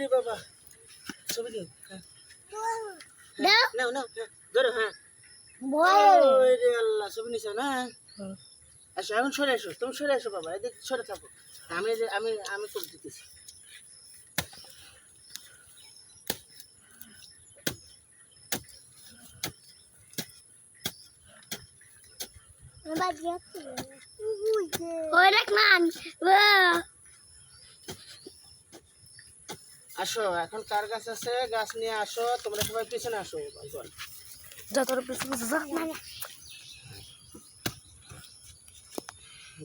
ওরে বাবা। ছবি দিও। হ্যাঁ। দাও। নাও নাও হ্যাঁ ধরো হ্যাঁ। ওরে আল্লাহ ছবি নিছো না? আসো এখন সরে এসো তুমি সরে এসো বাবা এদিকে সরে থাকো। আমি আমি আমি ছবি দিতেছি। ওই দেখ মান আসো এখন কার গাছ আছে? গাছ নিয়ে আসো তোমরা সবাই পিছনে আসো। একবার। যত পিছু পিছু যা।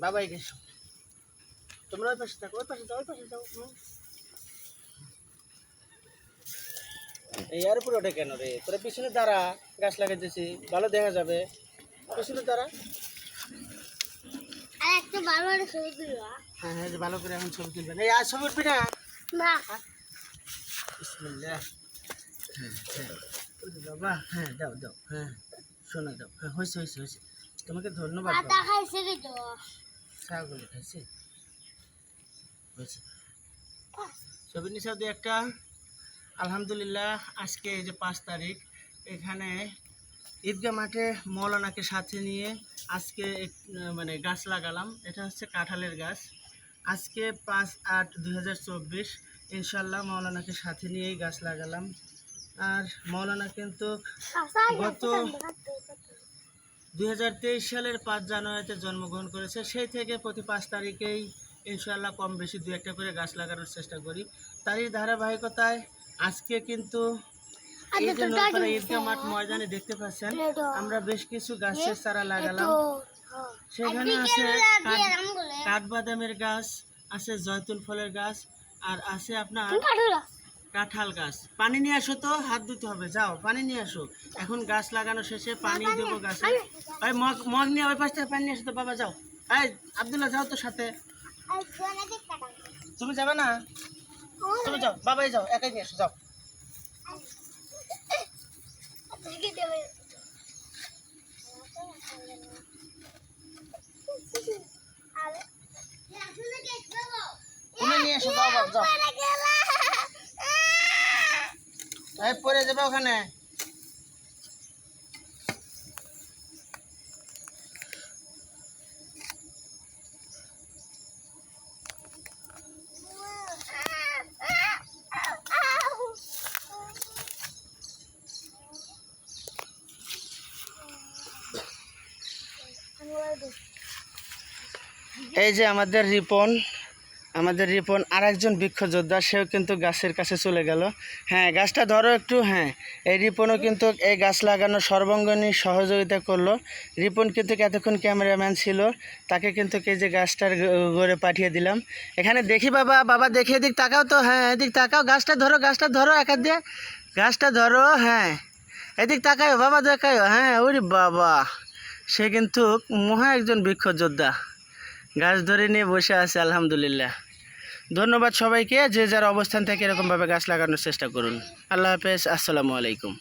বাবা এগিয়ে এসো তোমরা ওই পাশে থাকো ওই পাশে যাও ওই পাশে যাও। এই আর উপরে ওঠে কেন রে? তোরা পিছনে দাঁড়া গাছ লাগাইতেছি। ভালো দেখা যাবে। পিছনে দাঁড়া। আর একটা ভালো করে ছবি তুলো হ্যাঁ হ্যাঁ ভালো করে এখন ছবি তুলবেন এই আর ছবি উঠবি না। না। বিসমিল্লাহ। হ্যাঁ হ্যাঁ বাবা হ্যাঁ দাও দাও হ্যাঁ শোনা দাও হ্যাঁ হয়েছে হয়েছে হয়েছে। তোমাকে ধন্যবাদ ছাগলে খাইছে? হয়েছে। একটা আলহামদুলিল্লাহ আজকে এই যে পাঁচ তারিখ এখানে ঈদগাহ মাঠে মৌলানাকে সাথে নিয়ে আজকে মানে গাছ লাগালাম। এটা হচ্ছে কাঁঠালের গাছ। আজকে পাঁচ আট দুই হাজার চব্বিশ ইনশাল্লাহ মৌলানাকে সাথে নিয়েই গাছ লাগালাম। আর মৌলানা কিন্তু গত দুই হাজার তেইশ সালের পাঁচ জানুয়ারিতে জন্মগ্রহণ করেছে। সেই থেকে প্রতি পাঁচ তারিখেই ইনশাল্লাহ কম বেশি দু একটা করে গাছ লাগানোর চেষ্টা করি। তারই ধারাবাহিকতায় আজকে কিন্তু এই যে নৌকারা ঈদগাহ মাঠ ময়দানে দেখতে পাচ্ছেন আমরা বেশ কিছু গাছের চারা লাগালাম। সেখানে আছে কাঠ- কাঠবাদামের গাছ আছে জয়তুন ফলের গাছ আর আছে আপনার কাঁঠাল গাছ। পানি নিয়ে আসো তো হাত ধুতে হবে যাও পানি নিয়ে আসো। এখন গাছ লাগানো শেষে পানি দেবো গাছে। ওই মগ মগ নিয়ে ওই পাশ থেকে পানি নিয়ে আসো তো বাবা যাও। এই আবদুল্লাহ যাও তো সাথে। তুমি যাবে না? তুমি যাও বাবাই যাও একাই নিয়ে আসো যাও তুমি নিয়ে এসো যাও বাবা যাও। এই পরে যাবে ওখানে। এই যে আমাদের রিপন। আমাদের রিপন আর একজন বৃক্ষ যোদ্ধা, সেও কিন্তু গাছের কাছে চলে গেল। হ্যাঁ গাছটা ধরো একটু হ্যাঁ। এই রিপনও কিন্তু এই গাছ লাগানোর সর্বাঙ্গনী সহযোগিতা করল। রিপন কিন্তু এতক্ষণ ক্যামেরাম্যান ছিল, তাকে কিন্তু এই যে গাছটার গড়ে পাঠিয়ে দিলাম। এখানে দেখি বাবা বাবা দেখে এদিক তাকাও তো হ্যাঁ এদিক তাকাও। গাছটা ধরো গাছটা ধরো একা দিয়ে। গাছটা ধরো হ্যাঁ। এদিক তাকাও বাবা দেখাও হ্যাঁ ওরে বাবা। সে কিন্তু মহা একজন বৃক্ষ যোদ্ধা। গাছ ধরে নিয়ে বসে আছে, আলহামদুলিল্লাহ। ধন্যবাদ সবাইকে, যে যার অবস্থান থেকে এরকমভাবে গাছ লাগানোর চেষ্টা করুন। আল্লাহ হাফেজ, আসসালামু আলাইকুম।